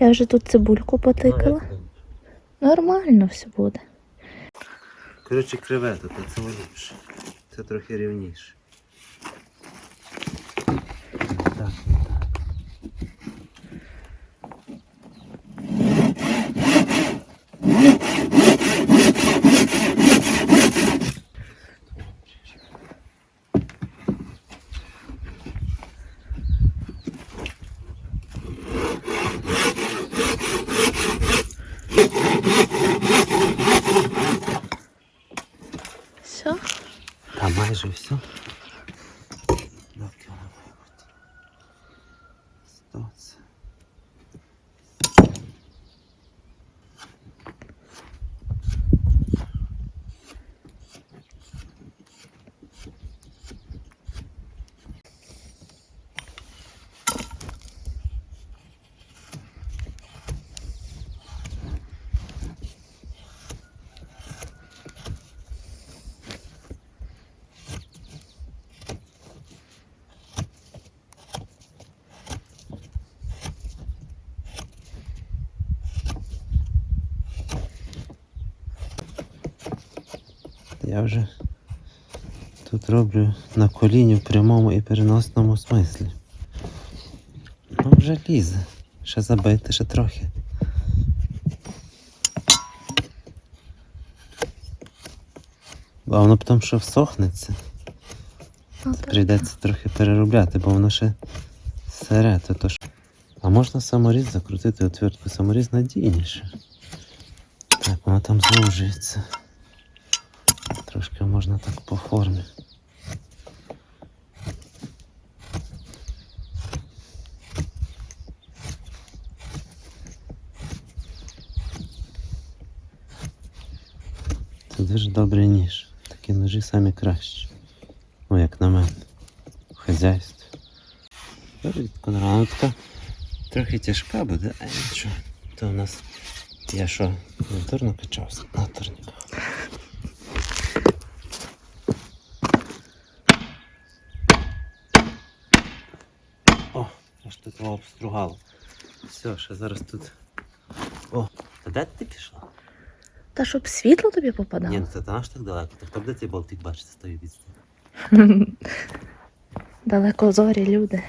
Я вже тут цибульку потикала. Ну, там? Нормально все буде. Коротше, кревета, це ліпше. Це трохи рівніше. Так, так. Все. Та майже все. Я вже тут роблю на коліні в прямому і переносному смислі. Ну вже лізе. Ще забити, ще трохи. А воно потім що всохнеться, Ну, прийдеться трохи переробляти, бо воно ще сире, то ж. А можна саморіз закрутити отвертку, саморіз надійніше. Так, воно там звужується. Трошки можна так по формі. Це дуже добрий ніж. Такі ножі самі кращі. Ну, як на мене. В хазяйстві. Рано трохи тяжка буде, а нічого. То у нас я що, не качався на турніках. О, аж тут його обстругало. Все, ще зараз тут. О, та де ти пішла? Та щоб світло тобі попадало. Ні, ну це наш так далеко. Так хто буде цей болтик бачити з тої відстані? Далеко зорі люди.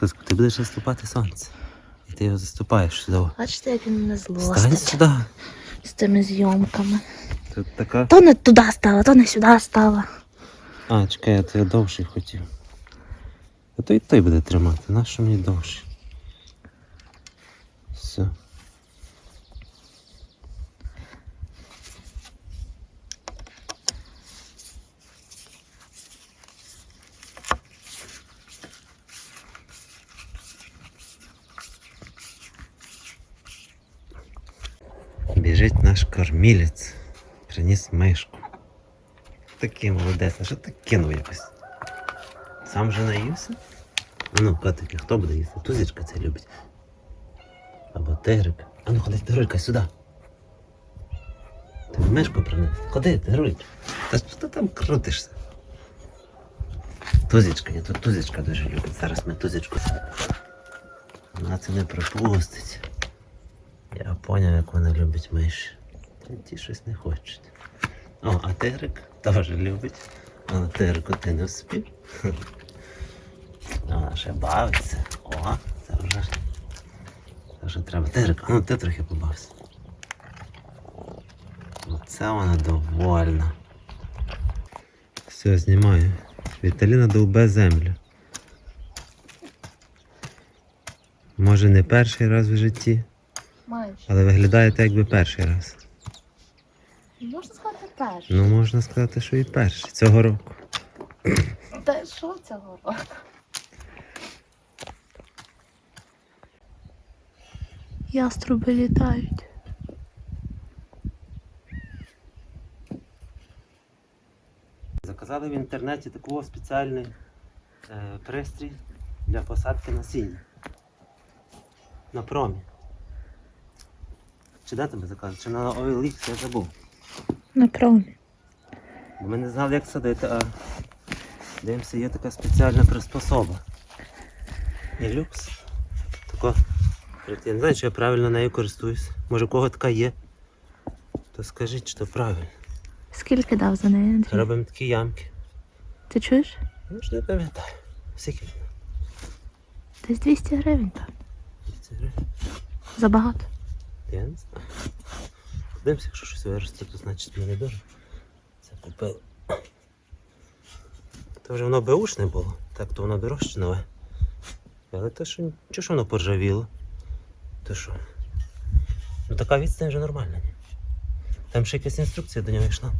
Тобто ти будеш заступати сонце. І ти його заступаєш сюди. Бачите, як він мене Стань сюди. з цими зйомками. Тут така. То не туди стала, то не сюди стала. А, чекай, я тебе довший хотів. А то і той буде тримати, нащо мені довший? Все. Біжить наш кормілець. Приніс мишку. Такий молодець, що так кинув якось? Сам же наївся? А ну, котики, хто буде їсти? Тузічка це любить. Або тигрик. А ну ходи, тигрулька, сюди. Ти мишку принес. Ходи, тигрулька. Та що ти там крутишся? Тузічка, ні, тут тузічка дуже любить. Зараз ми тузічку. Вона це не пропустить. Я поняв, як вона любить миші. Ті щось не хочуть. О, а тигрик теж любить. А тигрику ти не вспів. Вона ще бавиться. О, це вже. Це вже треба. А ну ти трохи побався. Оце вона довольна. Все, знімаю. Віталіна довбе землю. Може не перший раз в житті, Майже. але виглядає так, якби перший раз. Можна сказати перше. Ну, можна сказати, що і перший цього року. Та що цього року? Яструби літають. Заказали в інтернеті такого спеціальний е, пристрій для посадки насіння. На промі. Чи де тебе заказали? Чи на OLX, я забув. На промі. Бо ми не знали, як садити, а дивимося, є така спеціальна приспособа. І люкс. Тако. Я не знаю, чи я правильно нею користуюсь. Може, у кого така є. То скажіть, що правильно. Скільки дав за неї, Андрій? Робимо такі ямки. Ти чуєш? Я ж не пам'ятаю. Скільки? Десь 200 гривень, певно. 200 гривень? Забагато. Я не знаю. Подивимося, якщо щось виросте, то значить мені дуже. Це купили. То вже воно беушне було, так то воно дорожче нове. Але то що, ж воно поржавіло? То що? Ну така відстань вже нормальна. ні? Там ще якась інструкція до нього йшла.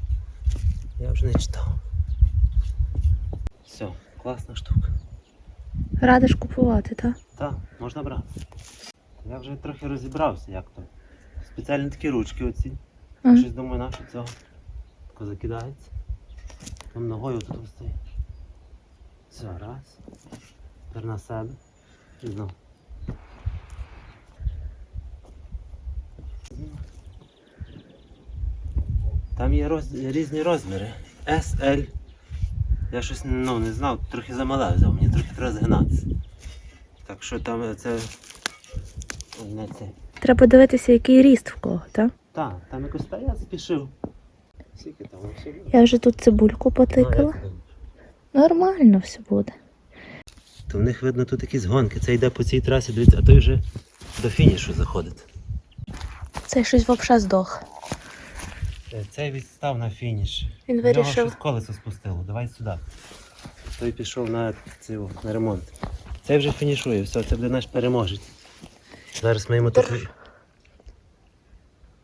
Я вже не читав. Все, класна штука. Радиш купувати, так? Так, можна брати. Я вже трохи розібрався, як то. Спеціальні такі ручки оці. Ага. Щось думаю, на що цього. Тако закидається. Там ногою тут стоїть. Все, раз. Тепер на себе. І знову. Там є роз... різні розміри. S, L. Я щось ну, не знав, трохи замала взяв, мені трохи треба згинатися. Так що там це. Не це. Треба дивитися, який ріст в кого, так? Так, там якось та я спішив. Скільки там все? Я вже тут цибульку Ну, потикала. як? Нормально все буде. То в них видно тут якісь гонки. Це йде по цій трасі, дивіться, а той вже до фінішу заходить. Цей щось взагалі здох. Е, Цей відстав на фініш. Він вирішив. щось колесо спустило. Давай сюди. Той пішов на, цю, на ремонт. Цей вже фінішує, все, це буде наш переможець. Зараз ми йому трохи.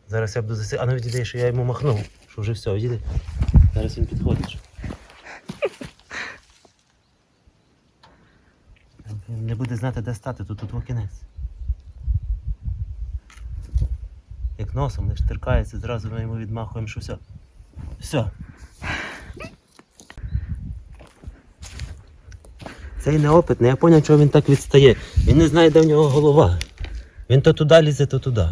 Зараз я буду заси. А ну відійди, що я йому махнув. Що вже все, відійди. Зараз він підходить. Він не буде знати, де стати, тут тут кінець. Носом не штиркається, зразу ми йому відмахуємо, що все. Все. Цей неопитний, я зрозумів, чого він так відстає. Він не знає, де в нього голова. Він то туди лізе, то туди.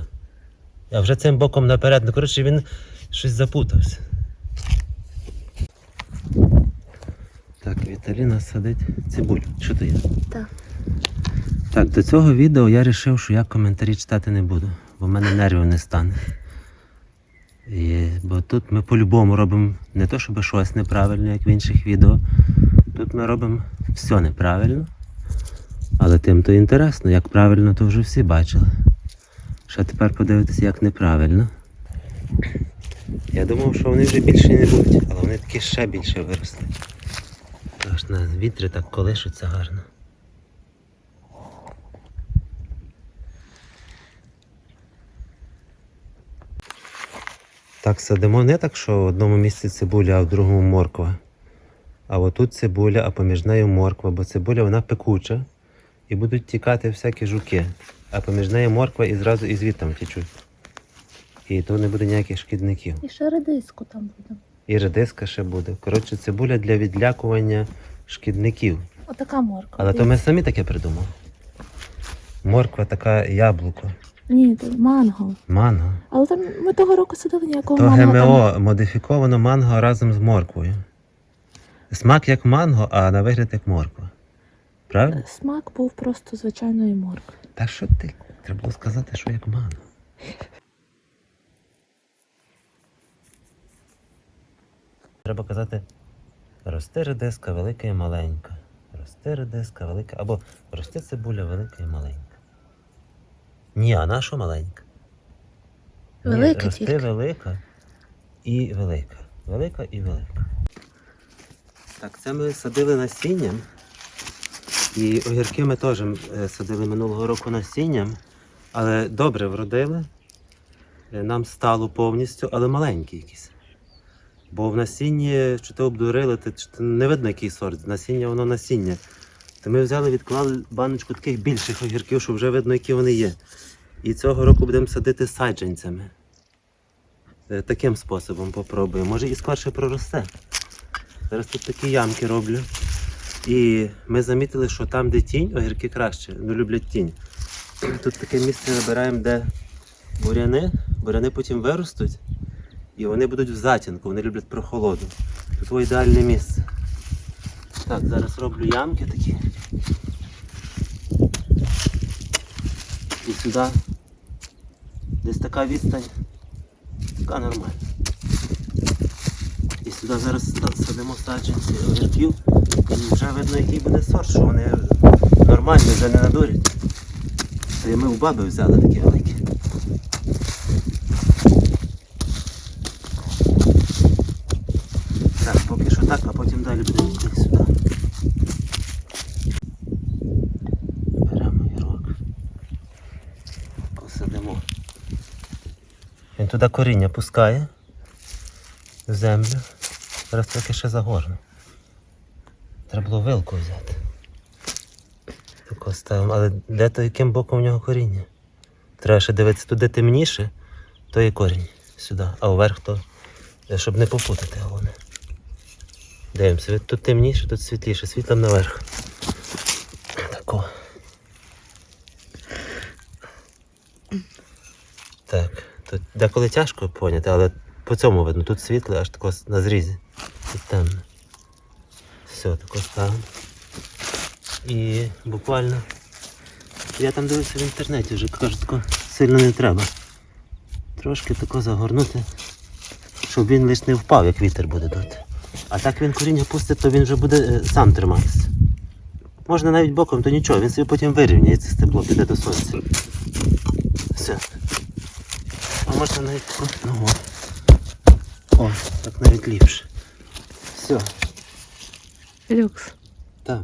А вже цим боком наперед. Ну, коротше, він щось запутався. Так, Віталіна садить цибулю. Що то є? Так. Так, до цього відео я вирішив, що я коментарі читати не буду, бо в мене нервів не стане. І, бо тут ми по-любому робимо не то, щоб щось неправильно, як в інших відео. Тут ми робимо все неправильно. Але тим то інтересно, як правильно, то вже всі бачили. Ще тепер подивитися, як неправильно. Я думав, що вони вже більше не будуть, але вони таки ще більше виросли. Аж на вітрі так колишуться гарно. Так садимо не так, що в одному місці цибуля, а в другому морква. А отут цибуля, а поміж нею морква, бо цибуля вона пекуча і будуть тікати всякі жуки. А поміж нею морква і зразу і звідтам тічуть. І то не буде ніяких шкідників. І ще редиску там буде. І редиска ще буде. Коротше, цибуля для відлякування шкідників. Отака морква. Але то ми самі таке придумали. Морква така яблуко, Ні, то манго. манго. Але там ми того року садили ніякого То манго. ГМО модифіковано манго разом з морквою. Смак як манго, а на вигляд як морква. Правильно? Смак був просто звичайної моркви. Та що ти? Треба було сказати, що як манго. Треба казати рости редиска велика і маленька. Рости редиска велика. Або рости цибуля велика і маленька. Ні, а на що маленька? Велика рости тільки. велика і велика. Велика і велика. Так, це ми садили насінням. І огірки ми теж е, садили минулого року насінням, але добре вродили. Е, Нам стало повністю, але маленькі якісь. Бо в насінні, чи то обдурили, чи не видно, який сорт. Насіння воно насіння. То ми взяли, відклали баночку таких більших огірків, щоб вже видно, які вони є. І цього року будемо садити саджанцями. Е, Таким способом попробуємо. Може і скорше проросте. Зараз тут такі ямки роблю. І ми замітили, що там, де тінь, огірки краще, ну люблять тінь. Тут таке місце набираємо, де буряни, буряни потім виростуть, і вони будуть в затінку, вони люблять прохолоду. Тут ідеальне місце. Так, зараз роблю ямки такі. І сюди. Десь така відстань. Така нормальна. І сюди зараз садимо саджанці огірків. І вже видно, який буде сорт, що вони нормальні, вже не надурять. Це ми у баби взяли такі великі. Так, поки що так, а потім далі будемо йти сюди. Беремо гірок. Посадимо. Він туди коріння пускає в землю. Зараз трохи ще загорну. Треба було вилку взяти. Тако ставимо. Але де то яким боком в нього коріння? Треба ще дивитися туди темніше, то є корінь сюди, а вверх то, е, щоб не попутати головне. Дивимося, тут темніше, тут світліше, світлом наверх. Тако. Так, тут деколи тяжко поняти, але по цьому видно, тут світло аж тако на зрізі. Тут темно. Все, тако ставимо. І буквально. Я там дивився в інтернеті, вже кажуть, тако сильно не треба. Трошки тако загорнути, щоб він лише не впав, як вітер буде дути. А так він коріння пустить, то він вже буде е, сам триматися. Можна навіть боком, то нічого, він собі потім вирівняється, стебло піде до сонця. Все. Можна навіть тако, ну о. О, так навіть ліпше. Все, Люкс. так.